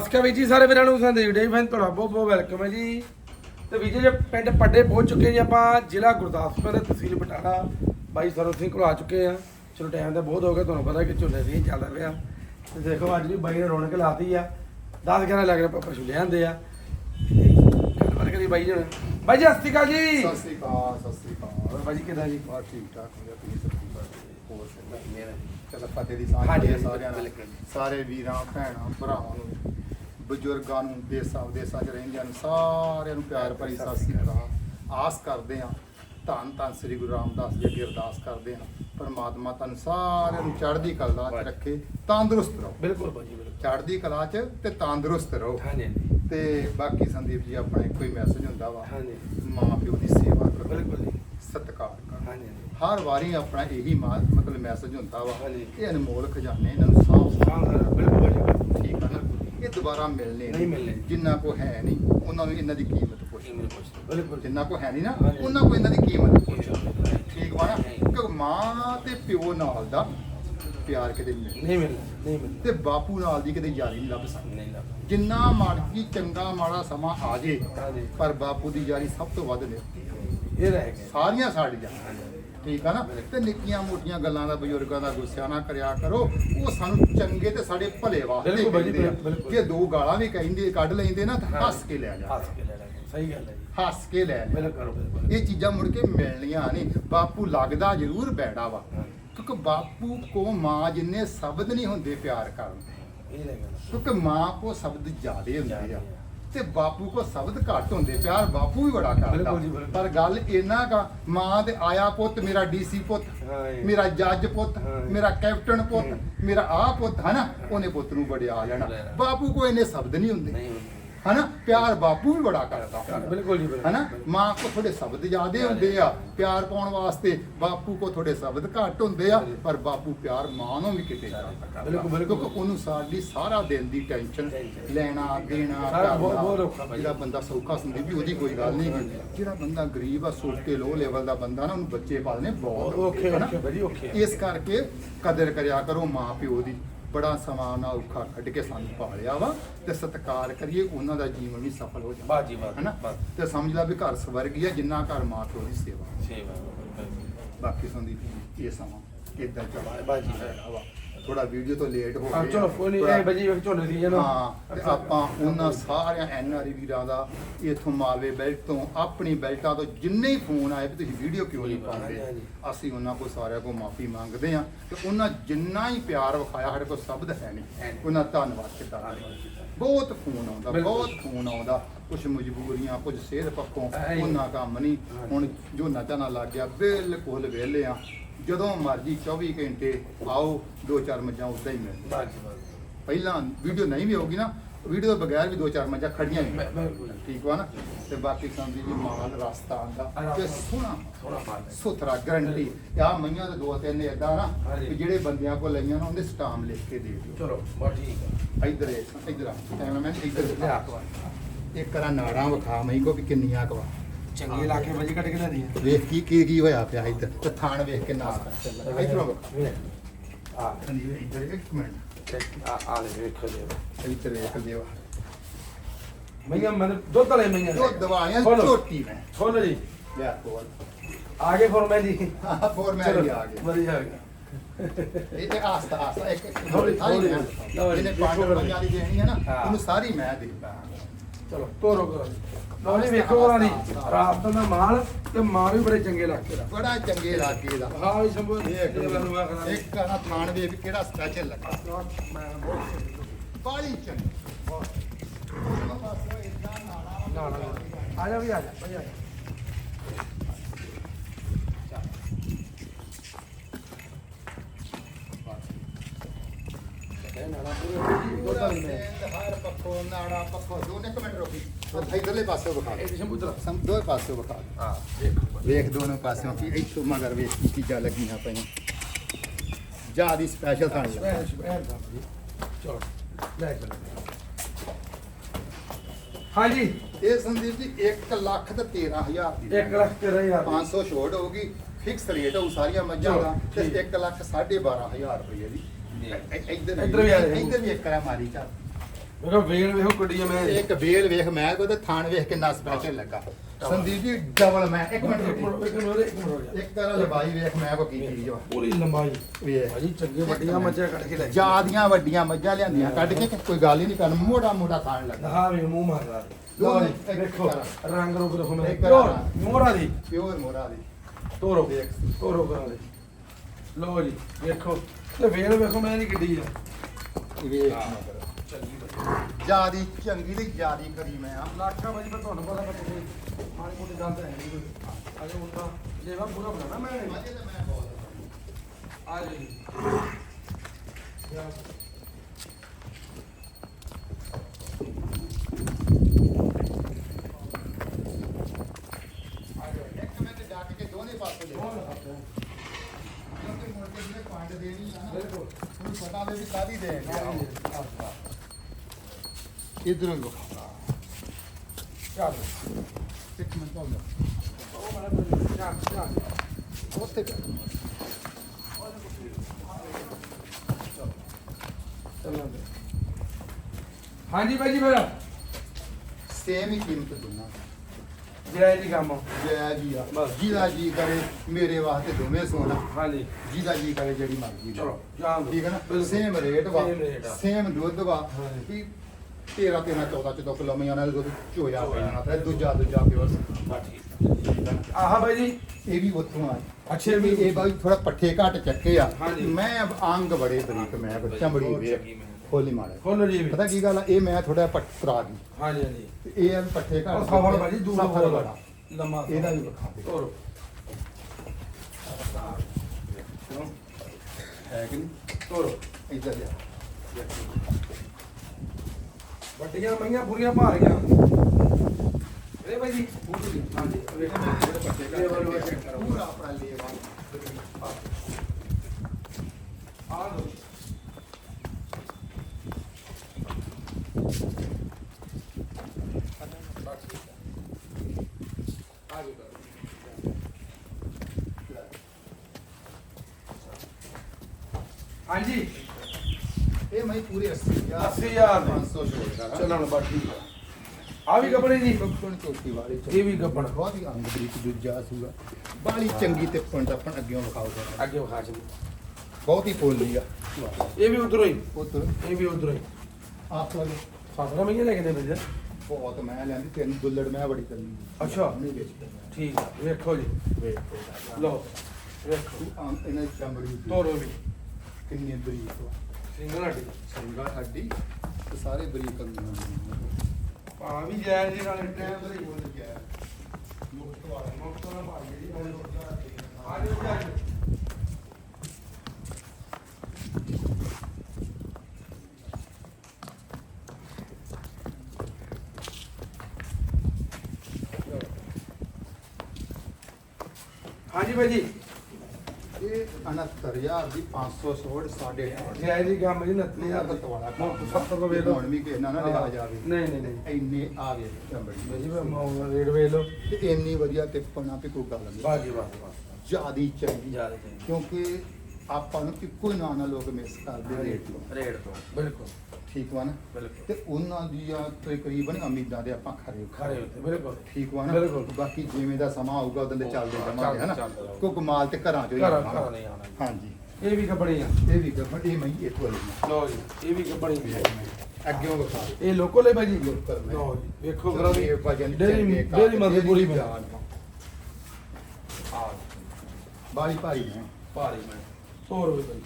ਨਮਸਕਾਰ ਵੀਰ ਜੀ ਸਾਰੇ ਵੀਰਾਂ ਨੂੰ ਸੰਦੀਪ ਡੇ ਫੈਨ ਤੁਹਾਡਾ ਬਹੁਤ ਬਹੁਤ ਵੈਲਕਮ ਹੈ ਜੀ। ਤੇ ਵੀਰ ਜੀ ਜੇ ਪਿੰਡ ਪੱਡੇ ਪਹੁੰਚ ਚੁੱਕੇ ਜੀ ਆਪਾਂ ਜ਼ਿਲ੍ਹਾ ਗੁਰਦਾਸਪੁਰ ਦੇ ਤਹਿਸੀਲ ਬਟਾਲਾ ਬਾਈ ਸਰਵ ਸਿੰਘ ਕੋਲ ਆ ਚੁੱਕੇ ਆ। ਚਲੋ ਟਾਈਮ ਤਾਂ ਬਹੁਤ ਹੋ ਗਿਆ ਤੁਹਾਨੂੰ ਪਤਾ ਕਿ ਝੋਨੇ ਦੀ ਚੱਲਦਾ ਪਿਆ। ਤੇ ਦੇਖੋ ਅੱਜ ਵੀ ਬਾਈ ਨੇ ਰੌਣਕ ਲਾਤੀ ਆ। 10 11 ਲੱਗ ਰਿਹਾ ਪਸ਼ੂ ਲੈ ਆਂਦੇ ਆ। ਤੇ ਗੱਲਬਾਤ ਕਰੀ ਬਾਈ ਜੀ ਹੁਣ ਬਾਈ ਜੀ ਸਤਿ ਸ਼੍ਰੀ ਅਕਾਲ ਜੀ। ਸਤਿ ਸ੍ਰੀ ਅਕਾਲ ਸਤਿ ਸ੍ਰੀ ਅਕਾਲ। ਹੋਰ ਬਾਈ ਜੀ ਕਿਦਾਂ ਜੀ? ਬਾ ਠੀਕ ਠਾਕ ਹੋ ਗਿਆ ਤੁਸੀਂ ਸਭ ਚਲ ਫਤਿਹ ਦੀ ਸਾਂਝ ਸਾਰਿਆਂ ਨਾਲ। ਬਿਲਕੁਲ। ਸਾਰੇ ਵੀਰਾਂ ਭੈਣਾਂ ਭਰਾਵਾਂ ਨੂੰ। ਬਜ਼ੁਰਗਾਂ ਨੂੰ ਦੇਸਾਂ ਵਿਦੇਸਾਂ 'ਚ ਰਹਿੰਦਿਆਂ ਨੂੰ ਸਾਰਿਆਂ ਨੂੰ ਪਿਆਰ ਭਰੀ ਸਤਿ ਸ੍ਰੀ ਅਕਾਲ। ਆਸ ਕਰਦੇ ਹਾਂ ਧੰਨ ਧੰਨ ਸ੍ਰੀ ਗੁਰੂ ਰਾਮਦਾਸ ਜੀ ਅੱਗੇ ਅਰਦਾਸ ਕਰਦੇ ਹਾਂ। ਪਰਮਾਤਮਾ ਤੁਹਾਨੂੰ ਸਾਰਿਆਂ ਨੂੰ ਚੜ੍ਹਦੀ ਕਲਾ 'ਚ ਰੱਖੇ ਤੰਦਰੁਸਤ ਰਹੋ। ਬਿਲਕੁਲ ਬਾਈ ਜੀ ਬਿਲਕੁਲ। ਚੜ੍ਹਦੀ ਕਲਾ 'ਚ ਤੇ ਤੰਦਰੁਸਤ ਰਹੋ। ਹਾਂਜੀ ਤੇ ਬਾਕੀ ਸੰਦੀਪ ਜੀ ਆਪਣਾ ਇੱਕੋ ਹੀ ਮੈਸੇਜ ਹੁੰਦਾ ਵਾ। ਹਾਂਜੀ। ਮਾਂ ਪਿਓ ਦੀ ਸੇਵਾ ਕਰੋ। ਬਿਲਕੁਲ ਜੀ। ਸਤਿਕਾਰ ਕਰੋ। ਹਾਂਜੀ ਹਰ ਵਾਰੀ ਆਪਣਾ ਇਹੀ ਮਤਲਬ ਮੈਸੇਜ ਹੁੰਦਾ ਵਾ। ਇਹ ਅਨਮੋਲ ਖਜ਼ਾਨੇ ਇਹਨਾਂ ਨੂੰ ਸਾਂਭ ਹਾਂ ਬਿਲਕੁਲ ਬਾਈ ਜੀ ਬਿਲਕੁਲ। ਠੀਕ ਆ ਨਾ ਇਹ ਦੁਬਾਰਾ ਮਿਲਨੇ ਨਹੀਂ ਮਿਲਣੇ। ਜਿੰਨਾ ਕੋ ਹੈ ਨਹੀਂ ਉਹਨਾਂ ਨੂੰ ਇਹਨਾਂ ਦੀ ਕੀਮਤ ਪੁੱਛ ਬਿਲਕੁਲ। ਜਿੰਨਾ ਕੋ ਹੈ ਨਹੀਂ ਨਾ ਹਾਂਜੀ। ਉਹਨਾਂ ਕੋ ਇਹਨਾਂ ਦੀ ਕੀਮਤ ਪੁੱਛ ਠੀਕ ਵਾ ਨਾ? ਕਿ ਮਾਂ ਤੇ ਪਿਓ ਨਾਲ ਦਾ ਪਿਆਰ ਕਿਤੇ ਨਹੀਂ। ਮਿਲਦਾ ਨਹੀਂ ਮਿਲਣਾ ਨਹੀਂ ਮਿਲਣਾ। ਤੇ ਬਾਪੂ ਨਾਲ ਦੀ ਕਿਤੇ ਯਾਰੀ ਨਹੀਂ ਲੱਭ ਸਕਦੀ। ਨਹੀਂ ਲੱਭਦਾ ਜਿੰਨਾ ਮਰਜ਼ੀ ਚੰਗਾ ਮਾੜਾ ਸਮਾਂ ਆ ਜੇ ਹਾਂਜੀ। ਪਰ ਬਾਪੂ ਦੀ ਯਾਰੀ ਸਭ ਤੋਂ ਵੱਧ ਨੇ ਇਹ ਰਹਿ ਗਿਆ। ਸਾਰੀਆਂ ਸਾਡੀਆਂ ਠੀਕ ਆ ਨਾ? ਤੇ ਨਿੱਕੀਆਂ ਮੋਟੀਆਂ ਗੱਲਾਂ ਦਾ ਬਜ਼ੁਰਗਾਂ ਦਾ ਗੁੱਸਾ ਨਾ ਕਰਿਆ ਕਰੋ। ਉਹ ਸਾਨੂੰ ਚੰਗੇ ਤੇ ਸਾਡੇ ਭਲੇ ਵਾਸਤੇ ਕਹਿੰਦੇ ਆ। ਜੇ ਦੋ ਗਾਲਾਂ ਵੀ ਕਹਿੰਦੇ ਕੱਢ ਲੈਂਦੇ ਨਾ ਤਾਂ ਹੱਸ ਕੇ ਲੈ ਜਾ ਹੱਸ ਕੇ ਲੈ ਲੈ ਸਹੀ ਗੱਲ ਹੈ ਹੱਸ ਕੇ ਲੈ ਬਿਲਕੁਲ ਇਹ ਚੀਜ਼ਾਂ ਮੁੜ ਕੇ ਮਿਲਣੀਆਂ ਨਹੀਂ। ਬਾਪੂ ਲੱਗਦਾ ਜ਼ਰੂਰ ਬੈੜਾ ਵਾ। ਕਿਉਂਕਿ ਬਾਪੂ ਕੋ ਮਾਂ ਜਿੰਨੇ ਸ਼ਬਦ ਨਹੀਂ ਹੁੰਦੇ ਪਿਆਰ ਕਰਨ ਕਿਉਂਕਿ ਮਾਂ ਕੋ ਸ਼ਬਦ ਜ਼ਿਆਦੇ ਹੁੰਦੇ ਆ। ਤੇ ਬਾਪੂ ਕੋ ਸ਼ਬਦ ਘੱਟ ਹੁੰਦੇ ਪਿਆਰ ਬਾਪੂ ਵੀ ਬੜਾ ਕਰਦਾ ਬਿਲਕੁਲ ਜੀ, ਬਿਲਕੁਲ। ਪਰ ਗੱਲ ਇਹਨਾਂ ਕਾ ਮਾਂ ਤੇ ਆਇਆ ਪੁੱਤ ਮੇਰਾ ਡੀਸੀ ਪੁੱਤ ਹਾਂ ਜੀ। ਮੇਰਾ ਜੱਜ ਪੁੱਤ ਹਾਂ ਜੀ। ਮੇਰਾ ਕੈਪਟਨ ਪੁੱਤ। ਮੇਰਾ ਆ ਪੁੱਤ ਹਨਾ ਉਹਨੇ ਪੁੱਤ ਨੂੰ ਬੜਿਆ ਜਾਣਾ ਲੈਣਾ। ਬਾਪੂ ਕੋ ਇਹਨੇ ਸ਼ਬਦ ਨਹੀਂ ਹੁੰਦੇ ਨਹੀਂ ਹਨਾ ਪਿਆਰ ਬਾਪੂ ਵੀ ਬੜਾ ਕਰਦਾ ਬਿਲਕੁਲ ਜੀ ਹਨਾ ਮਾਂ ਕੋ ਥੋੜੇ ਸ਼ਬਦ ਜ਼ਿਆਦੇ ਹੁੰਦੇ ਆ ਪਿਆਰ ਪਾਉਣ ਵਾਸਤੇ ਬਾਪੂ ਕੋ ਥੋੜੇ ਸ਼ਬਦ ਘੱਟ ਹੁੰਦੇ ਆ ਪਰ ਬਾਪੂ ਪਿਆਰ ਮਾਂ ਨੂੰ ਵੀ ਕਿਤੇ ਜ਼ਿਆਦਾ ਕਰਦਾ ਬਿਲਕੁਲ, ਬਿਲਕੁਲ। ਉਹਨੂੰ ਸਾਡੀ ਸਾਰਾ ਦਿਨ ਦੀ ਟੈਨਸ਼ਨ। ਲੈਣਾ ਦੇਣਾ। ਜਿਹੜਾ ਬੰਦਾ ਸੌਖਾ ਸੰਦੀ ਵੀ ਉਹਦੀ ਕੋਈ ਗੱਲ ਨਹੀਂ। ਜਿਹੜਾ ਬੰਦਾ ਗਰੀਬ ਆ ਸੋਚ ਕੇ ਲੋ ਲੈਵਲ ਦਾ ਬੰਦਾ ਨਾ ਉਹਨੂੰ ਬੱਚੇ ਪਾਲਨੇ ਬਹੁਤ ਔਖੇ ਹਨਾ? ਇਸ ਕਰਕੇ ਕਦਰ ਕਰਿਆ ਕਰੋ ਮਾਂ ਪਿਓ ਦੀ ਬੜਾ ਸਮਾਂ ਨਾਲ ਔਖਾ ਕੱਢ ਕੇ ਸਾਨੂੰ ਪਾਲਿਆ ਵਾ ਤੇ ਸਤਿਕਾਰ ਕਰੀਏ ਉਹਨਾਂ ਦਾ ਜੀਵਨ ਵੀ ਸਫਲ ਹੋ ਜਾਂਦਾ। ਬਾਜੀ ਬਾਜੀ ਹਨਾ? ਬਸ ਤੇ ਸਮਝ ਲਾ ਵੀ ਘਰ ਸਵਰਗ ਹੀ ਆ ਜਿੰਨਾ ਘਰ ਮਾਂ ਪਿਓ ਦੀ ਸੇਵਾ। ਸੇਵਾ ਬਾਕੀ ਸੰਦੀਪ ਇਹ ਸਮਾਂ। ਬਾਜੀ ਥੋੜਾ ਵੀਡੀਓ ਤੋਂ ਲੇਟ ਹੋ ਗਏ ਚਲੋ ਕੋਈ ਨਹੀਂ ਇਹ ਬਜੀ ਝੋਨੇ ਦੀ ਜਨਾ ਹਾਂ ਤੇ ਆਪਾਂ ਉਹਨਾਂ ਸਾਰਿਆਂ ਐਨਆਰਈ ਵੀਰਾਂ ਦਾ ਇਥੋਂ ਮਾਲਵੇ ਬੈਲਟ ਤੋਂ ਆਪਣੀ ਬੈਲਟਾਂ ਤੋਂ ਜਿੰਨੇ ਹੀ ਫੋਨ ਆਏ ਵੀ ਤੁਸੀਂ ਵੀਡੀਓ ਕਿਉਂ ਨਹੀਂ ਪਾਉਂਦੇ। ਅਸੀਂ ਉਹਨਾਂ ਕੋਲ ਸਾਰਿਆਂ ਕੋਲ ਮਾਫੀ ਮੰਗਦੇ ਆ ਤੇ ਉਹਨਾਂ ਜਿੰਨਾ ਹੀ ਪਿਆਰ ਵਿਖਾਇਆ ਸਾਡੇ ਕੋਲ ਸ਼ਬਦ ਹੈ ਨਹੀਂ। ਉਹਨਾਂ ਦਾ ਧੰਨਵਾਦ ਕੀਤਾ ਬਹੁਤ ਫੋਨ ਆਉਂਦਾ। ਬਹੁਤ ਫੋਨ ਆਉਂਦਾ ਕੁਝ ਮਜਬੂਰੀਆਂ ਕੁਝ ਸਿਹਤ ਪੱਖੋਂ। ਉਹਨਾਂ ਕੰਮ ਨਹੀਂ। ਹੁਣ ਜੋ ਨਚਾ ਲੱਗ ਗਿਆ ਬਿਲਕੁਲ ਵਿਹਲੇ ਆ ਜਦੋਂ ਮਰਜ਼ੀ 24 ਘੰਟੇ ਆਓ ਦੋ ਚਾਰ ਮੱਝਾਂ ਉੱਦਾਂ ਹੀ ਮਿਲ ਪਹਿਲਾਂ ਵੀਡੀਓ ਨਹੀਂ ਵੀ ਹੋਊਗੀ ਨਾ ਵੀਡੀਓ ਤੋਂ ਬਗੈਰ ਵੀ ਦੋ ਚਾਰ ਮੱਝਾਂ ਖੜੀਆਂ ਬਿਲਕੁਲ। ਠੀਕ ਵਾ ਨਾ? ਤੇ ਬਾਕੀ ਸੰਦੀ ਜੀ ਮਾਲ ਰਸਤਾ ਆਂਦਾ ਤੇ ਸੋਹਣਾ ਥੋੜਾ ਲੈ ਸੁਥਰਾ ਗਰੰਟੀ ਆ ਮਈਆਂ ਦੇ ਦੋ ਤਿੰਨ ਏਦਾਂ ਨਾ ਹਾਂਜੀ। ਵੀ ਜਿਹੜੇ ਬੰਦਿਆਂ ਕੋਲ ਲਈਆਂ ਨਾ ਉਹਦੇ ਸਟਾਮ ਲਿਖ ਕੇ ਦੇ ਦਿਓ। ਚਲੋ ਬਸ ਠੀਕ ਆ ਇੱਧਰ ਇਹ- ਇੱਧਰ ਆ। ਕੈਮਰਾਮੈਨ ਇੱਧਰ ਲਿਆ ਇੱਕ ਕਰਾ ਨਾੜਾਂ ਵਿਖਾ ਮਈ ਕੋ ਵੀ ਕਿੰਨੀਆਂ ਕਵਾ ਚੰਗੇ ਇਲਾਕੇ ਬਜੀ ਕੱਟ ਕੇ ਲੈਂਦੀ ਆ। ਵੇਖ ਕੀ ਕੀ ਕੀ ਹੋਇਆ ਪਿਆ ਇੱਧਰ? ਤੇ ਥਾਣ ਵੇਖ ਕੇ ਨਾ ਇੱਧਰੋਂ। ਆ। ਇੱਧਰ ਇੱਕ ਮਿੰਟ। ਆ ਆ ਲੈ ਵੇਖੋ ਜੀ। ਇੱਧਰ ਵੇਖ ਲਿਓ। ਮਈਆਂ ਮਨ ਦੁੱਧ ਵਾਲੇ ਮਈਆਂ ਜੋ ਦਵਾਈਆਂ। ਝੋਟੀ ਮੈਂ। ਖੋਲੋ ਜੀ। ਲਿਆ ਕੋਲ ਆਗੇ ਫੋਰਮੈਨ ਜੀ ਹਾਂ ਫੋਰ ਮੈਂ ਵੀ ਆ ਗਿਆ ਵਧੀਆ ਆ ਗਿਆ। ਇਹ ਇਹ ਆਸਤਾ ਆਸਤਾ ਇੱਕ ਮੈਂ। ਹੌਲੀ। ਜਿਹਨੇ ਦੇਖੋ ਪੰਜ ਫਿਰ। ਪੰਜਾਂ ਦੀ ਦੇਣੀ ਹੈ ਨਾ ਹਾਂ। ਉਹਨੂੰ ਸਾਰੀ ਮੈਂ ਦੇਦਾ ਚਲੋ ਤੋਰੋ ਕਰੋ ਜੀ ਵੇਖੋ ਉਹਨਾਂ ਦੀ ਰਾਤ ਦਾ ਮਾਲ ਤੇ ਮਾਲ ਵੀ ਬੜੇ ਚੰਗੇ ਲੱਗਦੇ ਦਾ ਬੜਾ ਚੰਗੇ ਇਲਾਕੇ ਦਾ ਹਾਂ ਵੀ ਸੰਭੂ ਇੱਕ ਕਹਣਾ ਥਾਣ ਵੇਖ ਕਿਹੜਾ ਸਪੈਸ਼ਲ ਲੱਗਾ ਬਾਲੀ ਚੰਗੀ ਆ ਜਾ ਵੀ ਆ ਜਾ ਆ ਜਾ ਇਹ ਨਾਲਾ ਪੂਰੇ ਦੁੱਧ ਵਾਲੀ ਮੈਂ ਹਰ ਪੱਖੋਂ ਨਾੜਾ ਪੱਖੋਂ ਦੋਨੇ ਇੱਕ ਮਿੰਟ ਰੋਕੀ ਉਹ ਇਧਰਲੇ ਪਾਸੇ ਵਿਖਾ ਦੇ ਇਹ ਸ਼ੰਭੂ ਤਰਾ ਸਮ ਦੋਵੇਂ ਪਾਸੇ ਵਿਖਾ ਦੇ ਹਾਂ ਦੇਖੋ ਵੇਖ ਦੋਨੋਂ ਪਾਸਿਓਂ ਕਿ ਇੱਥੋਂ ਮਗਰ ਵੇਖ ਕੀ ਚੀਜ਼ਾਂ ਲੱਗੀਆਂ ਪਈਆਂ ਜਿਆਦੀ ਸਪੈਸ਼ਲ ਥਾਣ ਲੱਗਾ ਸਪੈਸ਼ ਸਪੈਸ਼ ਦਾ ਜੀ ਚਲੋ ਲੈ ਚਲੋ ਹਾਂਜੀ। ਇਹ ਸੰਦੀਪ ਜੀ 1 ਲੱਖ ਤੇ 13000 ਦੀ 1 ਲੱਖ ਤੇਰਾਂ ਹਜ਼ਾਰ 500 ਛੋਟ ਹੋਊਗੀ ਫਿਕਸ ਰੇਟ ਹੋਊ ਸਾਰੀਆਂ ਮੱਝਾਂ ਦਾ ਤੇ ਠੀਕ। 1 ਲੱਖ 12500 ਰੁਪਏ ਦੀ। ਇੱਧਰ ਇੱਧਰ ਵੀ ਆ ਜਾਓ। ਇੱਧਰ ਵੀ ਇੱਕ ਕਰਾ ਮਾਰੀ ਚੱਲ। ਵੇਖੋ ਵੇਲ ਵੇਖੋ ਕੁੜੀ ਮੈਂ। ਇੱਕ ਬੇਲ ਵੇਖ ਮੈਂ ਉਹਦਾ ਥਾਣ ਵੇਖ ਕਿੰਨਾ ਸਪੈਸ਼ਲ ਲੱਗਾ। ਸੰਦੀਪ ਜੀ ਡਬਲ ਮੈਂ। ਇੱਕ ਮਿੰਟ ਇੱਕ ਰੁਕੋ। ਮਿੰਟ ਇੱਕ ਮਿੰਟ ਇੱਕ ਮਿੰਟ ਹੋ ਜਾ ਇੱਕ ਤਰ੍ਹਾਂ ਲੰਬਾਈ ਵੇਖ ਮੈਂ ਕੋ ਕੀ ਚੀਜ਼ ਵਾ ਪੂਰੀ ਲੰਬਾਈ। ਵੇਖ। ਭਾਜੀ ਚੰਗੇ ਵੱਡੀਆਂ ਮੱਝਾਂ ਕੱਢ ਕੇ ਲੈ ਕੇ ਜਿਆਦੀਆਂ ਵੱਡੀਆਂ ਮੱਝਾਂ ਲਿਆਂਦੀਆਂ। ਕੱਢ ਕੇ ਕੋਈ ਗੱਲ ਹੀ ਨਹੀਂ ਕਰਨ। ਮੋਟਾ ਮੋਟਾ ਥਾਣ ਲੱਗਾ। ਹਾਂ ਵੀ ਮੂੰਹ ਮਾਰਦਾ ਲਓ ਲਓ ਜੀ, ਜੀ ਇੱਕ ਦੇਖੋ ਕਰਾਂ। ਰੰਗ ਰੂਪ ਦੇਖੋ ਮੇਰੇ। ਇੱਕ ਕਰਾਂ। ਪਿਓਰ ਮੋਹਰਾ ਦੀ ਪਿਓਰ ਮੋਰਾ ਦੀ ਤੋਰੋ। ਦੇਖ। ਤੋਰੋ ਕਰਾਂ ਦੇ। ਲਓ ਜੀ ਵੇਖੋ। ਤੇ ਵੇਲ ਵੇਖੋ ਮੈਂ ਨਹੀਂ ਕਿੱਡੀ ਆ। ਵੇਖ ਚੰਗੀ ਵੱਡੀ ਜਿਆਦੀ ਚੰਗੀ ਤੇ ਜਿਆਦੀ ਕਰੀ ਮੈਂ ਆ। ਲਾਖਾਂ ਭਾਜੀ ਪਰ ਤੁਹਾਨੂੰ ਪਤਾ ਕਿ ਕੋਈ ਮਾੜੀ ਮੋਟੀ ਗੱਲ ਤਾਂ ਹੈ ਨਹੀਂ ਕੋਈ। ਅਜੇ ਹੁਣ ਤਾਂ ਜੇਵਾ ਪੂਰਾ ਬਣਾਣਾ ਮੈਂ। ਮੱਝੇ ਤੇ ਮੈਂ ਬਹੁਤ ਆ। ਜੀ। ਇੱਕ ਮਿੰਟ ਡੱਕ ਕੇ ਦੋਨੇ ਪਾਸੇ ਦੇ ਕਿਉਂਕਿ ਮੁੜ ਪੰਡ ਦੇਣੀ ਆ। ਨਾ ਬਿਲਕੁਲ। ਤੁਹਾਨੂੰ ਪਤਾ ਵੀ ਕਾਦੀ ਦੇ ਇਧਰੋਂ ਲੋ ਚੱਲ। ਇੱਕ ਮਿੰਟ ਹੋ ਗਿਆ। ਉਹ ਮਾੜਾ ਚੱਲ ਚੱਲ ਉੱਥੇ ਚੱਲਾਂ ਹਾਂਜੀ ਭਾਜੀ ਫਿਰ। ਸੇਮ ਹੀ ਕੀਮਤ ਦੋਨਾਂ ਜੈ ਜੀ ਕੰਮ ਜੈ ਜੀ ਆ ਬਸ। ਜਿਹਦਾ ਜੀ ਕਰੇ ਮੇਰੇ ਵਾਸਤੇ ਦੋਵੇਂ ਸੋਨਾ ਹਾਂਜੀ ਜਿਹਦਾ ਜੀ ਕਰੇ ਜਿਹੜੀ ਮਰਜ਼ੀ ਚਲੋ ਜਾਣ ਦਿਓ। ਠੀਕ ਹੈ ਨਾ ਬਿਲਕੁਲ। ਸੇਮ ਰੇਟ ਵਾ Same rate ਆ। ਸੇਮ ਦੁੱਧ ਵਾ ਹਾਂਜੀ। ਵੀ 13 13 14 14 ਕਿਲੋ ਮਈਆਂ ਨਾਲ ਦੁੱਧ ਚੋਇਆ ਚੋਇਆ। ਪੈਣਾ ਤੇ ਦੂਜਾ ਦੂਜਾ ਪਿਓਰ ਬਸ ਠੀਕ ਆਹ ਭਾਈ ਜੀ ਇਹ ਵੀ ਉੱਥੋਂ ਆ ਅੱਛੇ ਵੀ ਇਹ ਬਾਈ ਥੋੜਾ ਪੱਠੇ ਘੱਟ ਚੱਕੇ ਆ ਹਾਂਜੀ। ਮੈਂ ਅੰਗ ਬੜੇ ਬਰੀਕ ਮੈਂ ਚਮੜੀ ਵੇਖ ਮੈਂ। ਖੋਲੀ ਮਾਰੇ ਖੋਲੋ ਜੀ। ਪਤਾ ਕੀ ਗੱਲ ਆ? ਇਹ ਮੈਂ ਥੋੜਾ ਪੱਤਰਾ ਦੀ। ਹਾਂਜੀ ਹਾਂਜੀ। ਤੇ ਇਹ ਆ ਵੀ ਪੱਠੇ ਘੱਟ ਉਹ ਸਫਰ ਭਾਜੀ ਦੂਰ ਸਫਰ ਤੋਂ ਬੜਾ ਲੰਮਾ ਇਹਦਾ ਵੀ ਵਿਖਾ ਦੇ। ਤੋਰੋ ਹੈ ਕਿ ਨਹੀਂ? ਤੋਰੋ ਇੱਧਰ ਜਾ ਵੱਡੀਆਂ ਮਈਆਂ ਪੂਰੀਆਂ ਭਾਰ ਗਿਆ ਇਹ ਭਾਈ ਜੀ। ਪੂਰੀ ਹਾਂਜੀ ਵੇਖੋ ਮੇਰੇ ਪੱਟੇ ਕਰ ਪੂਰਾ ਆਪਣਾ ਲੇਵਾ ਆ ਲੋ ਹਾਂਜੀ। ਇਹ ਮੈਂ ਪੂਰੇ 80000 80,000 ਦੇ। 500 ਛੋੜਦਾ ਚੱਲਣ ਬਾ ਠੀਕ ਆ। ਵੀ ਕੱਪੜੇ ਜੀ। ਬੱਕਣ ਚੋਟੀ ਵਾਲੀ ਇਹ ਵੀ ਗੱਬਣ। ਬਹੁਤ ਹੀ ਅੰਗ ਬਰੀਕ ਦੂਜਾ ਸੀਗਾ। ਬਾਲੀ ਚੰਗੀ ਤੇ ਪੰਡ ਆਪਣ ਅੱਗਿਓਂ ਵਿਖਾਓ ਜਰਾ। ਅੱਗੇ ਵਿਖਾ ਜੀ। ਬਹੁਤ ਹੀ ਪੋਲੀ ਆ। ਇਹ ਵੀ ਉਧਰੋਂ ਹੀ। ਉਧਰ ਇਹ ਵੀ ਉਧਰੋਂ ਹੀ। ਆਪ ਵਾਲੇ। ਸਾਸਰਾ ਮਈਆਂ ਲੈ ਕੇ ਦੇ ਬੰਦੇ ਬਹੁਤ ਮੈਂ ਲੈਂਦੀ ਤਿੰਨ ਦੁੱਲੜ ਮੈਂ ਬੜੀ ਚੱਲੀ ਅੱਛਾ। ਨਹੀਂ ਵੇਚਦਾ ਠੀਕ ਆ। ਵੇਖੋ ਜੀ। ਵੇਖ। ਲਓ। ਵੇਖੋ। ਆਮ ਇਹਨਾਂ ਦੀ ਚਮੜੀ ਦੀ ਤੋਰੋ ਵੀ। ਕਿੰਨੀ ਬਰੀਕ ਵਾ? ਸਿੰਗਲ ਹੱਡੀ ਸੰਗਾ ਹੱਡੀ ਤੇ ਸਾਰੇ ਬਰੀਕ ਦੇ ਭਾਂ ਵੀ ਜਾਇਜ਼ ਜੀ ਨਾਲੇ ਟਾਈਮ ਤੇ ਬੋਲ ਗਿਆ ਮੁਕਤ ਵਾਲਾ ਮੁਕਤ ਵਾਲਾ ਭਾਈ ਜੀ ਹੁਣ ਆ ਜਾਓ ਜੀ, ਆ ਜਾਓ। ਹਾਂਜੀ ਭਾਈ ਜੀ। 69000 ਦੀ 500 ਸੋੜ 8.5 ਜਾਇਜ਼ ਜੀ ਕੰਮ ਜੀ ਨੱਤੀ ਇਹ ਆ ਤਾਂ ਤੁਹਾਡਾ ਮੁੱਕ 70 ਰੁਪਏ ਹੁਣ ਵੀ ਕਿਸੇ ਨਾਲ ਨਾ ਲਿਆ ਜਾਵੇ। ਨਹੀਂ ਨਹੀਂ ਨਹੀਂ। ਇੰਨੇ ਆ ਗਏ ਚਮੜੀ ਭਾਈ ਜੀ ਮੈਂ ਰੇਟ ਵੇਖ ਲਓ। ਤੇ ਇੰਨੀ ਵਧੀਆ ਤੇ ਪਣਾ ਤੇ ਕੋਈ ਗੱਲ ਨਹੀਂ। ਬਾਜੀ ਬਾਜੀ ਬਾਜੀ ਜਿਆਦੀ ਚੰਗੀ। ਜ਼ਿਆਦਾ ਚਾਹੀਦੀ ਕਿਉਂਕਿ ਆਪਾਂ ਨੂੰ ਇੱਕੋ ਹੀ ਨਾਂ ਨਾਲ ਲੋਕ ਮਿਸ ਕਰਦੇ ਰੇਟ ਤੋਂ। ਰੇਟ ਤੋਂ। ਬਿਲਕੁਲ। ਠੀਕ ਵਾ ਨਾ? ਬਿਲਕੁਲ। ਤੇ ਉਹਨਾਂ ਦੀਆਂ ਤਕਰੀਬਨ ਉਮੀਦਾਂ ਦੇ ਆਪਾਂ ਖਰੇ ਖਰੇ ਉੱਤੇ ਬਿਲਕੁਲ। ਠੀਕ ਵਾ ਨਾ? ਬਿਲਕੁਲ। ਬਾਕੀ ਜਿਵੇਂ ਦਾ ਸਮਾਂ ਆਊਗਾ ਉਦੋਂ ਦੇ ਚੱਲਦੇ ਜਾਵਾਂਗੇ ਹਨਾ? ਚੱਲਦੇ ਰਹੋ। ਕੋਈ ਕਮਾਲ ਤੇ ਘਰਾਂ ਚੋਂ ਹੀ ਘਰ ਆਉਣਾ। ਘਰ ਨਹੀਂ ਆਉਣਾ ਜੀ। ਹਾਂਜੀ। ਇਹ ਵੀ ਕੱਪੜੇ ਆ ਇਹ ਵੀ ਗੱਬੜ ਇਹ ਮਈ ਇਹ ਵਾਲੀ ਲਓ ਜੀ ਇਹ ਵੀ ਕੱਪੜੇ ਹੀ। ਆ। ਅੱਗਿਓਂ ਵਿਖਾ ਦੇ ਇਹ ਲੋਕਲ ਹੈ ਭਾਜੀ? ਲੋਕਲ ਮੈਂ। ਲਓ ਜੀ ਵੇਖੋ ਕਰਾ ਇਹ ਵਜਨ ਡੇਰੀ ਚੰਗੇ ਡੇਰੀ ਮਜ਼ੇ ਪੂਰੀ ਜਾਨ ਆ ਬਾਲੀ ਭਾਰੀ ਨੇ ਭਾਰੀ ਮੈਂ 100 ਰੁਪਏ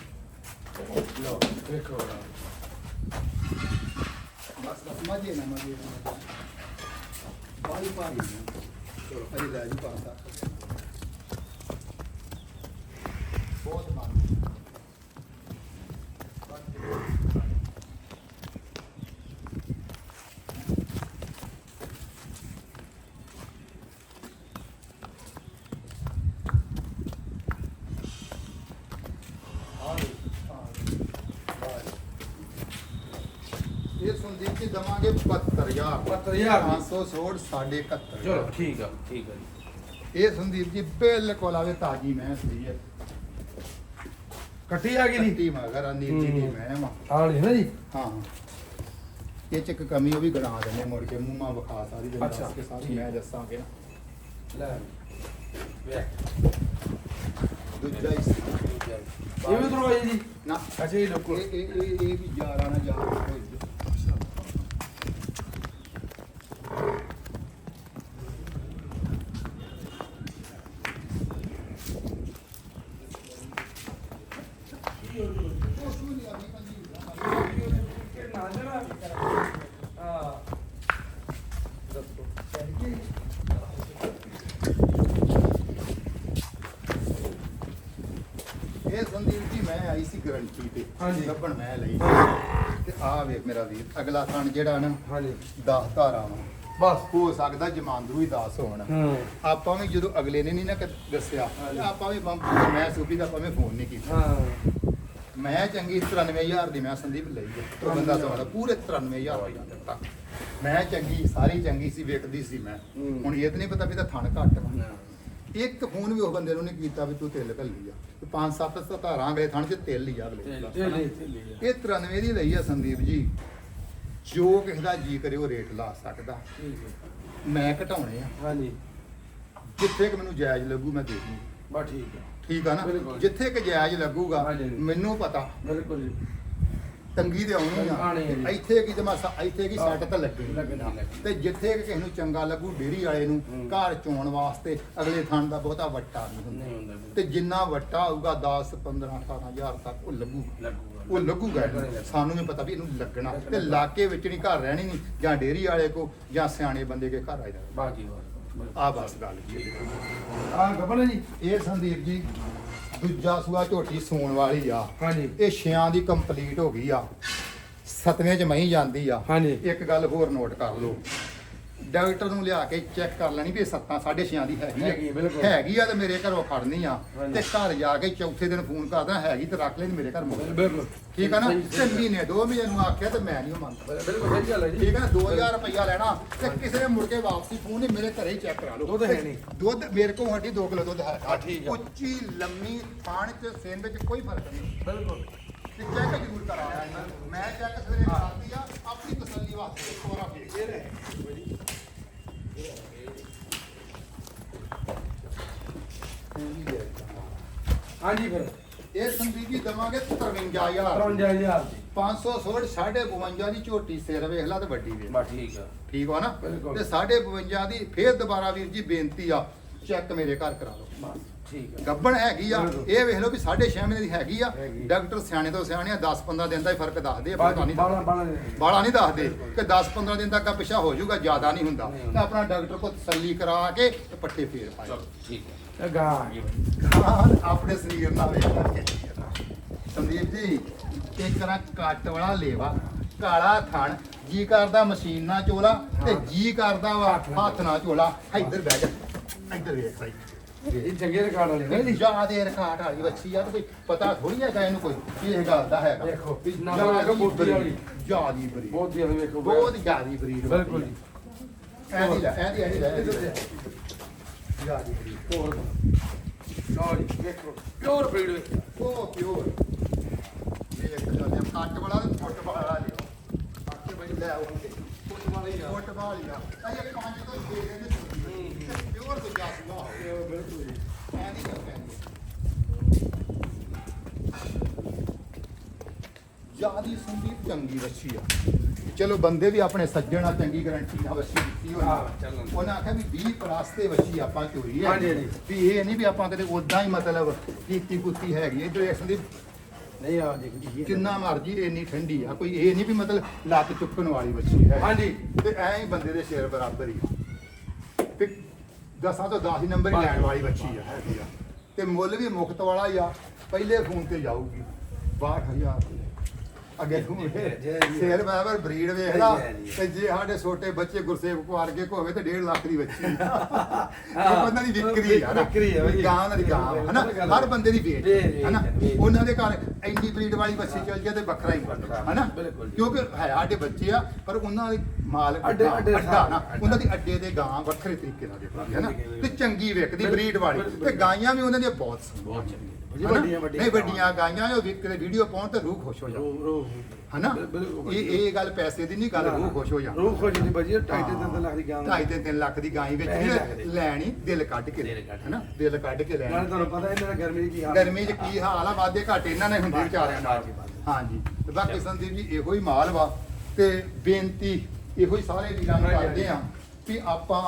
ਭਾਈ ਲਓ ਵੇਖੋ ਕਰਾ ਬਸ ਬਸ ਮਜੇ ਨਾ ਮਜੇ ਨਾ ਬਾਲੀ ਭਾਰੀ ਨੇ ਚਲੋ ਅਰੇ ਲੈ ਜੀ ਪਾਸਾ ਬਹੁਤ ਮਾਨ ਇਹ ਜੀ ਦਵਾਂਗੇ 72000 72000 500 ਸੋੜ 71 ਚਲੋ ਠੀਕ ਆ ਠੀਕ ਆ ਜੀ। ਇਹ ਸੰਦੀਪ ਜੀ ਬਿਲਕੁਲ ਆਵੇ ਤਾਜੀ ਮੈਂ ਸਹੀ ਹੈ। ਕੱਟੀ ਆ ਗਈ ਜੀ ਟੀ ਮਗਰ ਨੀਤੀ ਦੀ ਹੂੰ। ਮੈਂ ਵਾਂ। ਲਈ ਨਾ ਜੀ? ਹਾਂ ਇਹ ਚ ਇੱਕ ਕਮੀ ਉਹ ਵੀ ਗਣਾ ਦਿੰਦੇ ਮੁੜ ਕੇ ਮੂੰਹ ਮਾ ਵਿਖਾ ਸਾਰੀ ਦਿਨ ਅੱਛਾ, ਦੱਸ ਕੇ ਸਾਰੀ। ਮੈਂ ਦੱਸਾਂਗੇ ਨਾ। ਲੈ। ਵੇਖ। ਦੂਜਾ ਹੀ। ਇਹ ਵੀ ਉਧਰੋਂ ਆਈ ਜੀ ਨਾ। ਅੱਛਾ ਇਹ ਲੋਕੋ। ਇਹ ਇਹ ਇਹ ਇਹ ਵੀ ਯਾਰਾਂ ਨਾਲ ਯਾਰ ਹੋਈ ਇਹ ਸੰਦੀਪ ਜੀ ਮੈਂ ਆਈ ਸੀ ਗਰੰਟੀ ਤੇ। ਹਾਂਜੀ। ਲੱਭਣ ਮੈਂ ਲਈ। ਤੇ ਆ ਵੇਖ ਮੇਰਾ ਵੀਰ ਅਗਲਾ ਥਣ ਜਿਹੜਾ ਨਾ ਹਾਂਜੀ। 10 ਧਾਰਾਂ ਵਾ। ਬਸ। ਹੋ ਸਕਦਾ ਜਮਾਂਦਰੂ ਹੀ 10 ਹੋਣ। ਹੂੰ। ਆਪਾਂ ਵੀ ਜਦੋਂ ਅਗਲੇ ਨੇ ਨਹੀਂ ਨਾ ਕਦੇ ਦੱਸਿਆ। ਆਪਾਂ ਵੀ ਬੰਬ ਮੈਂ ਸੂਫੀ ਦਾ ਆਪਾਂ ਵੀ ਫੋਨ ਨਹੀਂ ਕੀਤਾ। ਹਾਂ। ਮੈਂ ਚੰਗੀ 93000 ਦੀ ਮੈਂ ਸੰਦੀਪ ਲਈ ਹੈ। ਬੰਦਾ ਸਵਾਲ ਪੂਰੇ 93000 ਰੁਪਇਆ ਦਿੱਤਾ। ਮੈਂ ਚੰਗੀ ਸਾਰੀ ਚੰਗੀ ਸੀ ਵੇਖਦੀ ਸੀ ਮੈਂ। ਹੁਣ ਇਹ ਤਾਂ ਨਹੀਂ ਪਤਾ ਵੀ ਤਾਂ ਥਣ ਘੱਟ ਵਾ। ਇੱਕ ਫੋਨ ਵੀ ਉਹ ਬੰਦੇ ਨੂੰ ਨਹੀਂ ਕੀਤਾ ਵੀ ਤੂੰ ਤਿਲ ਘੱਲੀ ਆ ਤੇ ਪੰਜ ਸੱਤ ਸਤਾਰਾਂ ਅਗਲੇ ਥਣ 'ਚ ਤਿਲ ਹੀ ਆ। ਅਗਲੇ ਇਹ 93 ਦੀ ਲਈ ਆ ਸੰਦੀਪ ਜੀ। ਜੋ ਕਿਸੇ ਦਾ ਜੀ ਕਰੇ ਉਹ ਰੇਟ ਲਾ ਸਕਦਾ। ਮੈਂ ਘਟਾਉਣੇ ਆ। ਹਾਂਜੀ। ਜਿੱਥੇ ਕਿ ਮੈਨੂੰ ਜਾਇਜ਼ ਲੱਗੂ ਮੈਂ ਦੇ ਦੂੰ ਬਸ ਠੀਕ ਹੈ ਠੀਕ ਆ ਨਾ? ਬਿਲਕੁਲ। ਜਿੱਥੇ ਕਿ ਜਾਇਜ਼ ਲੱਗੂਗਾ ਹਾਂਜੀ। ਮੈਨੂੰ ਪਤਾ। ਬਿਲਕੁਲ ਜੀ। ਤੰਗੀ ਤੇ ਆਉਣੀ ਆ। ਆਉਣੀ ਆ ਜੀ। ਇੱਥੇ ਕੀ ਤੇ ਮਸਾ ਇੱਥੇ ਕੀ ਸੱਟ ਤਾਂ ਲੱਗਣੀ ਲੱਗਣੀ, ਲੱਗਣੀ। ਤੇ ਜਿੱਥੇ ਕਿ ਕਿਸੇ ਨੂੰ ਚੰਗਾ ਲੱਗੂ ਡੇਰੀ ਵਾਲੇ ਨੂੰ ਹੂੰ। ਘਰ ਚੋਣ ਵਾਸਤੇ ਅਗਲੇ ਥਣ ਦਾ ਬਹੁਤਾ ਵੱਟਾ ਨਹੀਂ ਹੁੰਦਾ। ਤੇ ਜਿੰਨਾ ਵੱਟਾ ਆਊਗਾ 10 15 18000 ਤੱਕ ਉਹ ਲੱਗੂ। ਲੱਗੂਗਾ। ਉਹ ਲੱਗੂਗਾ ਇਹਨੂੰ। ਸਾਨੂੰ ਵੀ ਪਤਾ ਵੀ ਇਹਨੂੰ ਲੱਗਣਾ। ਤੇ ਇਲਾਕੇ ਵਿੱਚ ਨਹੀਂ ਘਰ ਰਹਿਣੀ ਨਹੀਂ ਜਾਂ ਡੇਰੀ ਵਾਲੇ ਕੋ ਜਾਂ ਸਿਆਣੇ ਬੰਦੇ ਕੇ ਘਰ ਆ ਜਾਣਾ। ਬਾਕੀ ਬਾਤ ਆ ਬਸ ਗੱਲ ਜੀ ਆ ਗੱਬਲ ਜੀ ਇਹ ਸੰਦੀਪ ਜੀ ਦੂਜਾ ਸੂਆ ਝੋਟੀ ਸੂਣ ਵਾਲੀ ਆ। ਹਾਂਜੀ। ਇਹ ਛਿਆਂ ਦੀ ਕੰਪਲੀਟ ਹੋ ਗਈ ਆ। ਸਤਵੇਂ ਚ ਮਹੀਂ ਜਾਂਦੀ ਆ। ਹਾਂਜੀ। ਇੱਕ ਗੱਲ ਹੋਰ ਨੋਟ ਕਰ ਲਓ। ਡਾਕਟਰ ਨੂੰ ਲਿਆ ਕੇ ਚੈੱਕ ਕਰ ਲੈਣੀ ਵੀ ਇਹ ਸੱਤਾਂ ਸਾਢੇ ਛਿਆਂ ਦੀ ਹੈਗੀ ਹੈਗੀ ਆ, ਆ ਬਿਲਕੁਲ। ਹੈਗੀ ਆ ਤੇ ਮੇਰੇ ਘਰੋਂ ਖੜਨੀ ਆ। ਹਾਂਜੀ। ਤੇ ਘਰ ਜਾ ਕੇ ਚੌਥੇ ਦਿਨ ਫੋਨ ਕਰਦਾ ਹੈਗੀ ਤੇ ਰੱਖ ਲੈਣੀ ਮੇਰੇ ਘਰ ਮੁੜ ਬਿਲਕੁਲ। ਠੀਕ ਆ ਨਾ? ਸਹੀ- ਤੇ ਸਹੀ- ਮਹੀਨੇ ਦੋ ਮਹੀਨੇ ਨੂੰ ਆਖਿਆ ਤੇ ਮੈਂ ਨਹੀਂ ਮੰਨਦਾ। ਬਿਲਕੁਲ ਸਹੀ ਗੱਲ ਹੈ ਜੀ। ਠੀਕ ਨਾ 2000 ਰੁਪਇਆ ਲੈਣਾ ਤੇ ਕਿਸੇ ਨੇ ਮੁੜ ਕੇ ਵਾਪਸੀ ਫੋਨ ਨਹੀਂ ਮੇਰੇ ਘਰੇ ਹੀ ਚੈੱਕ ਕਰਾ ਲਓ। ਦੁੱਧ ਹੈ ਨਹੀਂ। ਦੁੱਧ ਮੇਰੇ ਕੋਲ ਹੱਡੀ 2 ਕਿਲੋ ਦੁੱਧ ਹੈ। ਹਾਂ, ਠੀਕ ਆ। ਉੱਚੀ ਲੰਮੀ ਥਾਣ ਚ ਸੇਨ ਵਿੱਚ ਕੋਈ ਫ਼ਰਕ ਨਹੀਂ। ਬਿਲਕੁਲ। ਤੇ ਚੈੱਕ ਜ਼ਰੂਰ ਕਰਾਇਆ ਇਹਨਾਂ ਨੂੰ। ਮੈਂ ਚੈੱਕ ਸਵੇਰੇ ਕਰਾਤੀ ਆ ਆਪਣੀ ਤਸੱਲੀ ਵਾਸਤੇ ਇੱਕ ਵਾਰ ਫੇਰ। ਹਾਂਜੀ ਫਿਰ। ਇਹ ਸੰਦੀਪ ਜੀ ਦਵਾਂਗੇ 53000 55000 ਜੀ 500 ਸੋੜ 52 ਦੀ ਝੋਟੀ ਸਿਰ ਵੇਖ ਲਾ ਤੇ ਵੱਡੀ ਵੇਖ। ਠੀਕ ਆ। ਠੀਕ ਵਾ ਨਾ? ਬਿਲਕੁਲ। ਤੇ 52 ਦੀ ਫੇਰ ਦੁਬਾਰਾ ਵੀਰ ਜੀ ਬੇਨਤੀ ਆ ਚੈੱਕ ਮੇਰੇ ਘਰ ਕਰਾ ਲਓ। ਬਸ। ਠੀਕ ਗੱਬਣ ਹੈਗੀ ਆ। ਇਹ ਵੇਖ ਲਓ ਵੀ 6.5 ਮਹੀਨੇ ਦੀ ਹੈਗੀ ਆ। ਡਾਕਟਰ ਸਿਆਣੇ ਤੋਂ ਸਿਆਣੇ ਆ 10 15 ਦਿਨ ਦਾ ਹੀ ਫ਼ਰਕ ਦੱਸਦੇ ਆ ਪਤਾ ਨਹੀਂ। ਬਾਲਾ ਨਹੀਂ ਦੱਸਦੇ ਕਿ 10 15 ਦਿਨ ਤੱਕ ਆ ਪਿਛਾ ਹੋ ਜਾਊਗਾ ਜ਼ਿਆਦਾ ਨਹੀਂ ਹੁੰਦਾ। ਤੇ। ਆਪਣਾ ਡਾਕਟਰ ਕੋਲ ਤਸੱਲੀ ਕਰਾ ਕੇ ਤੇ ਪੱਟੇ ਫੇਰ ਪਾਏ। ਚਲੋ ਠੀਕ ਹੈ ਗਾ। ਆਪਣੇ ਸਰੀਰ ਨਾਲ ਵੇਖ ਕੇ ਸੰਦੀਪ ਜੀ ਇੱਕ ਤਰ੍ਹਾਂ ਕੱਟ ਵਾਲਾ ਲੇਵਾ ਕਾਲਾ ਥਣ ਜੀ ਕਰਦਾ ਮਸ਼ੀਨ ਨਾਲ ਚੋਲਾ ਤੇ ਜੀ ਕਰਦਾ ਵਾ ਹੱਥ ਨਾਲ ਚੋਲਾ। ਇੱਧਰ ਬਹਿ ਜਾ। ਇੱਧਰ ਵੇਖ ਭਾਈ। ਇਹ ਚੰਗੇ ਰਿਕਾਰਡ ਵਾਲੇ ਨੇ। ਜੀ ਜਿਆਦੇ ਰਖਾਟ ਵਾਲੀ ਬੱਚੀ ਆ ਤੇ ਕੋਈ ਪਤਾ ਥੋੜੀ ਹੈਗਾ ਇਹਨੂੰ ਕੋਈ ਵੀ ਇਹ ਗੱਲ ਦਾ ਹੈਗਾ। ਦੇਖੋ, ਨਾ ਵੇਖੋ ਬੋਟੀ ਵਾਲੀ। ਜਿਆਦੀ ਬਰੀਡ। ਬਹੁਤ ਜ਼ਿਆਦਾ ਵੇਖੋ ਬਹੁਤ ਜਿਆਦੀ ਬਰੀਡ ਬਿਲਕੁਲ ਜੀ। ਐਦੀ ਲੈ ਐਦੀ ਐਦੀ ਲੈ ਜਿਆਦੀ ਬਰੀਡ। ਹੋਰ ਜੀ ਵੇਖੋ ਪਿਓਰ ਬਰੀਡ ਵੇਖੋ। ਉਹ ਪਿਓਰ ਵੇਖ ਲਓ ਜੇ ਕੱਟ ਵਾਲਾ ਤੇ ਫੁੱਟ ਵਾਲਾ ਲਿਓ ਕੱਟ ਬਈ ਲੈ ਆਓ। ਫੁੱਟ ਵਾਲਾ ਆ ਫੁੱਟ ਵਾਲਾ ਆ ਇਹ ਪੰਜ ਤੋਂ 6 ਦਿਨ ਦੀ ਪਿਓਰ ਬਿਲਕੁਲ ਪੈਂਦੀ ਜਿਆਦੀ ਸੰਦੀਪ ਚੰਗੀ ਵੱਛੀ ਆ ਚਲੋ ਬੰਦੇ ਵੀ ਆਪਣੇ ਸੱਜਣ ਚੰਗੀ ਗਰੰਟੀ ਨਾਲ ਵੱਛੀ ਦਿੱਤੀ ਹੋਈ ਹਾਂ, ਆ। ਚੱਲਣ। ਉਹਨਾਂ ਆਖਿਆ ਵੀ 20 ਪਲੱਸ ਤੇ ਵੱਛੀ ਆਪਾਂ ਚੋਰੀ ਹੈ। ਵੀ ਇਹ ਨਹੀਂ ਵੀ ਆਪਾਂ ਕਦੇ ਉਦਾਂ ਹੀ ਮਤਲਬ ਕੀਤੀ ਕੁੱਤੀ ਹੈਗੀ ਇਧਰ ਇਹ ਸੰਦੀਪ ਨਹੀਂ ਆ ਦੇਖ ਜੀ ਜਿੰਨਾ ਮਰਜ਼ੀ ਇੰਨੀ ਠੰਡੀ ਆ ਕੋਈ ਇਹ ਨਹੀਂ ਵੀ ਮਤਲਬ ਲੱਤ ਚੁੱਕਣ ਵਾਲੀ ਵੱਛੀ ਹੈ ਹਾਂਜੀ ਤੇ ਐਂ ਹੀ ਬੰਦੇ ਦੇ ਸ਼ੇਰ ਬਰਾਬਰ ਹੀ। ਤੇ ਦਸਾਂ ਤੋਂ 10 ਹੀ ਨੰਬਰ ਹੀ ਲੈਣ ਵਾਲੀ ਬੱਚੀ ਆ ਹੈਗੀ ਆ। ਤੇ ਮੁੱਲ ਵੀ ਮੁਕਤ ਵਾਲਾ ਹੀ ਆ ਪਹਿਲੇ ਫੋਨ ਤੇ ਜਾਊਗੀ। 62000 ਅੱਗੇ ਤੂੰ ਸ਼ੇਰ ਬਰਾਬਰ ਬਰੀਡ ਵੇਖਦਾ ਤੇ ਜੇ ਸਾਡੇ ਛੋਟੇ ਬੱਚੇ ਗੁਰਸੇਵ ਕੋ ਵਰਗੇ ਕੋ ਹੋਵੇ ਤੇ 1.5 ਲੱਖ ਦੀ ਬੱਚੀ ਇਹ ਬੰਦਾ ਦੀ ਵਿਕਰੀ ਨਾ। ਵਿਕਰੀ ਆ ਬਈ। ਗਾਂ ਦੀ ਗਾਂ ਹਨਾ? ਹਰ ਬੰਦੇ ਦੀ ਵੇਚ, ਹਨਾ। ਉਹਨਾਂ ਦੇ ਘਰ ਇੰਨੀ ਬਰੀਡ ਵਾਲੀ ਬੱਚੀ ਚੱਲ ਜਾਏ ਤੇ ਵੱਖਰਾ ਹੀ ਹਨਾ? ਬਿਲਕੁਲ ਜੀ। ਕਿਉਂਕਿ ਹੈ ਸਾਡੇ ਬੱਚੇ ਆ ਪਰ ਉਹਨਾਂ ਦੀ ਮਾਲ ਅੱਡੇ- ਅੱਡੇ ਨਾ। ਉਹਨਾਂ ਦੀ ਅੱਡੇ ਦੇ ਗਾਂ ਵੱਖਰੇ ਤਰੀਕੇ ਨਾਲ ਦੇਖਦੀ ਹੈ ਨਾ ਵੱਖਰੇ ਤੇ ਚੰਗੀ ਵਿਕਦੀ ਬਰੀਡ ਵਾਲੀ। ਤੇ ਗਾਈਆਂ ਵੀ ਉਹਨਾਂ ਦੀਆਂ ਬਹੁਤ ਬਹੁਤ ਚੰਗੀ ਜੀ? ਵੱਡੀਆਂ- ਵੱਡੀਆਂ ਨਹੀਂ ਵੱਡੀਆਂ ਗਾਈਆਂ ਉਹ ਵੀ ਕਿਤੇ ਵੀਡੀਓ ਪਾਉਣ ਤੇ ਰੂਹ ਖੁਸ਼ ਹੋ ਜਾ ਰੋ ਰੋ ਹਨਾ? ਇਹ ਇਹ ਗੱਲ ਪੈਸੇ ਦੀ ਨਹੀਂ ਗੱਲ ਰੂਹ ਖੁਸ਼ ਹੋ ਜਾ ਰੂਹ ਖੁਸ਼ ਨਹੀਂ ਬਾਜੀ ਢਾਈ ਤੇ ਤਿੰਨ ਤਿੰਨ ਲੱਖ ਦੀ ਗਾਂ ਢਾਈ ਤੇ 3 ਲੱਖ ਦੀ ਗਾਈ ਵਿੱਚ। ਲੈਣੀ ਦਿਲ ਕੱਢ ਕੇ। ਹਨਾ? ਦਿਲ ਕੱਢ ਕੇ ਨਾਲੇ ਲੈਣੀ ਤੁਹਾਨੂੰ ਪਤਾ ਇਹਨਾਂ ਦਾ ਗਰਮੀ 'ਚ ਕੀ ਹਾਲ ਗਰਮੀ 'ਚ ਕੀ ਹਾਲ ਆ ਵਾਧੇ ਘਾਟੇ ਇਹਨਾਂ ਨੇ ਹੁੰਦੇ ਵਿਚਾਰਿਆਂ ਨਾਲ। ਹਾਂਜੀ। ਤੇ ਬਾਕੀ ਸੰਦੀਪ ਜੀ ਇਹੋ ਹੀ ਮਾਲ ਵਾ। ਤੇ ਬੇਨਤੀ ਇਹੋ ਹੀ ਸਾਰੇ ਵੀਰਾਂ ਨੂੰ ਕਰਦੇ ਆ ਵੀ ਆਪਾਂ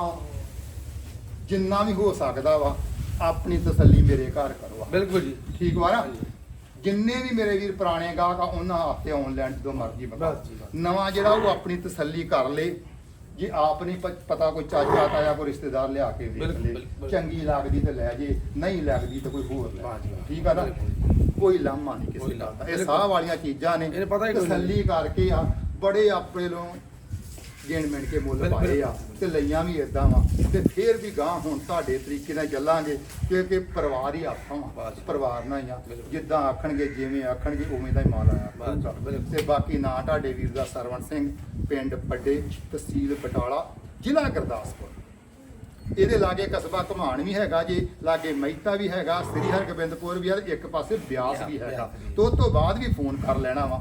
ਜਿੰਨਾ ਵੀ ਹੋ ਸਕਦਾ ਵਾ ਆਪਣੀ ਤਸੱਲੀ ਮੇਰੇ ਘਰ ਕਰੋ ਬਿਲਕੁਲ ਜੀ ਠੀਕ ਵਾ ਨਾ। ਜਿੰਨੇ ਵੀ ਮੇਰੇ ਵੀਰ ਪੁਰਾਣੇ ਗਾਹਕ ਆ ਉਹਨਾਂ ਹੱਥੇ ਆਨਲਾਈਨ ਜਦੋਂ ਮਰਜ਼ੀ ਮੰਗਾ ਬਸ ਜੀ, ਬਸ। ਨਵਾਂ ਜਿਹੜਾ ਉਹ ਆਪਣੀ ਤਸੱਲੀ ਕਰ ਲੇ ਜੇ ਆਪ ਨਹੀਂ ਪ- ਪਤਾ ਕੋਈ ਚਾਚਾ ਤਾਇਆ ਕੋਈ ਰਿਸ਼ਤੇਦਾਰ ਲਿਆ ਕੇ ਦੇਖ ਬਿਲਕੁਲ, ਲੇ ਬਿਲਕੁਲ। ਚੰਗੀ ਲੱਗਦੀ ਤੇ ਲੈ ਜੇ ਨਹੀਂ ਲੱਗਦੀ ਤਾਂ ਕੋਈ ਹੋਰ ਲੈ ਵਾਹ ਜੀ, ਵਾਹ। ਠੀਕ ਆ ਨਾ। ਕੋਈ ਲਾਮਾ ਨਹੀਂ ਕਿਸੇ ਕੋਈ ਦਾ ਲਾਮਾ। ਇਹ ਸਾਹ ਵਾਲੀਆਂ ਚੀਜ਼ਾਂ ਨੇ ਇਹਨੂੰ ਪਤਾ ਹੀ ਕੋਈ ਨਹੀਂ। ਤਸੱਲੀ ਕਰਕੇ ਆ ਬੜੇ ਆਪਣੇ ਲੋ ਗਿਣ ਮਿਣ ਕੇ ਮੁੱਲ। ਪਾਏ ਆ ਤੇ ਲਈਆਂ ਵੀ ਇਦਾਂ ਵਾ ਤੇ ਫੇਰ ਵੀ ਗਾਂ ਹੁਣ ਤੁਹਾਡੇ ਤਰੀਕੇ ਨਾਲ ਚੱਲਾਂਗੇ ਕਿਉਂਕਿ ਪਰਿਵਾਰ ਹੀ ਆਪਾਂ ਵਾ। ਪਰਿਵਾਰ ਨਾਲ ਹੀ ਆ। ਜਿੱਦਾਂ ਆਖਣਗੇ ਜਿਵੇਂ ਆਖਣਗੇ ਉਵੇਂ ਦਾ ਹੀ ਮਾਲ ਆਇਆ। ਤੇ ਬਾਕੀ ਨਾਂ ਤੁਹਾਡੇ ਵੀਰ ਦਾ ਸਰਵਣ ਸਿੰਘ ਪਿੰਡ ਪੱਡੇ ਤਹਿਸੀਲ ਬਟਾਲਾ ਜ਼ਿਲ੍ਹਾ ਗੁਰਦਾਸਪੁਰ ਇਹਦੇ ਲਾਗੇ ਕਸਬਾ ਘਮਾਣ ਵੀ ਹੈਗਾ ਜੀ ਲਾਗੇ ਮਹਿਤਾ ਵੀ ਹੈਗਾ ਸ੍ਰੀ ਹਰਗੋਬਿੰਦਪੁਰ ਵੀ ਹੈ ਤੇ ਇੱਕ ਪਾਸੇ ਬਿਆਸ ਵੀ ਹੈਗਾ। ਤੇ ਤੋਂ ਬਾਅਦ ਵੀ ਫੋਨ ਕਰ ਲੈਣਾ ਵਾ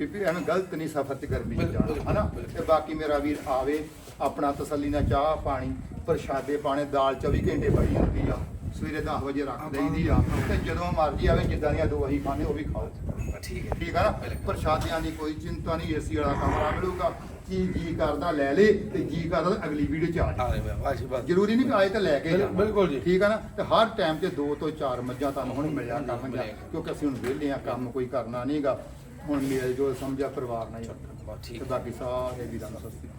ਵੀ ਐਵੇਂ ਗਲਤ ਨਹੀਂ ਸਫ਼ਰ ਤੇ ਗਰਮੀ ਚ ਜਾਣਾ ਹਨਾ। ਤੇ ਬਾਕੀ ਮੇਰਾ ਵੀਰ ਆਵੇ ਆਪਣਾ ਤਸੱਲੀ ਨਾਲ ਚਾਹ ਪਾਣੀ ਪ੍ਰਸ਼ਾਦੇ ਪਾਣੇ ਦਾਲ 24 ਘੰਟੇ ਪਈ ਹੁੰਦੀ ਆ ਸਵੇਰੇ 10 ਵਜੇ ਰੱਖ ਦਈਦੀ ਆ ਤੇ ਜਦੋਂ ਮਰਜ਼ੀ ਆਵੇ ਜਿੱਦਾਂ ਦੀਆਂ ਦੋ ਅਸੀਂ ਖਾਣੇ ਉਹ ਵੀ ਖਾਓ ਠੀਕ ਹੈ ਠੀਕ ਆ ਨਾ ਪ੍ਰਸ਼ਾਦਿਆਂ ਦੀ ਕੋਈ ਚਿੰਤਾ ਨਹੀਂ ਏਸੀ ਵਾਲਾ ਕਮਰਾ ਮਿਲੂਗਾ ਕੀ ਜੀ ਕਰਦਾ ਲੈ ਲੇ ਤੇ ਜੀ ਕਰਦਾ ਅਗਲੀ ਵੀਡੀਓ ਚ ਆ ਜਾ ਜ਼ਰੂਰੀ ਨਹੀਂ ਕਿ ਆਏ ਤਾਂ ਲੈ ਕੇ ਜਾਣਾ। ਬਿਲਕੁਲ ਜੀ। ਠੀਕ ਆ ਨਾ ਤੇ ਹਰ ਟਾਈਮ ਤੇ ਦੋ ਤੋਂ ਚਾਰ ਮੱਝਾਂ ਤੁਹਾਨੂੰ ਹੁਣ ਮਿਲਿਆ ਕਰਨਗੀਆਂ। ਕਿਉਂਕਿ ਅਸੀਂ ਹੁਣ ਵਿਹਲੇ ਆ ਕੰਮ ਕੋਈ ਕਰਨਾ ਨਹੀਂਗਾ ਹੁਣ ਮੇਲ ਜੋਲ ਸਮਝਿਆ ਪਰਿਵਾਰ ਨਾਲ ਹੀ ਰੱਖਣਾ ਠੀਕ। ਤੇ ਬਾਕੀ ਸਾਰੇ ਵੀਰਾਂ ਦਾ ਸਤਿ ਸ਼੍ਰੀ ਅਕਾਲ।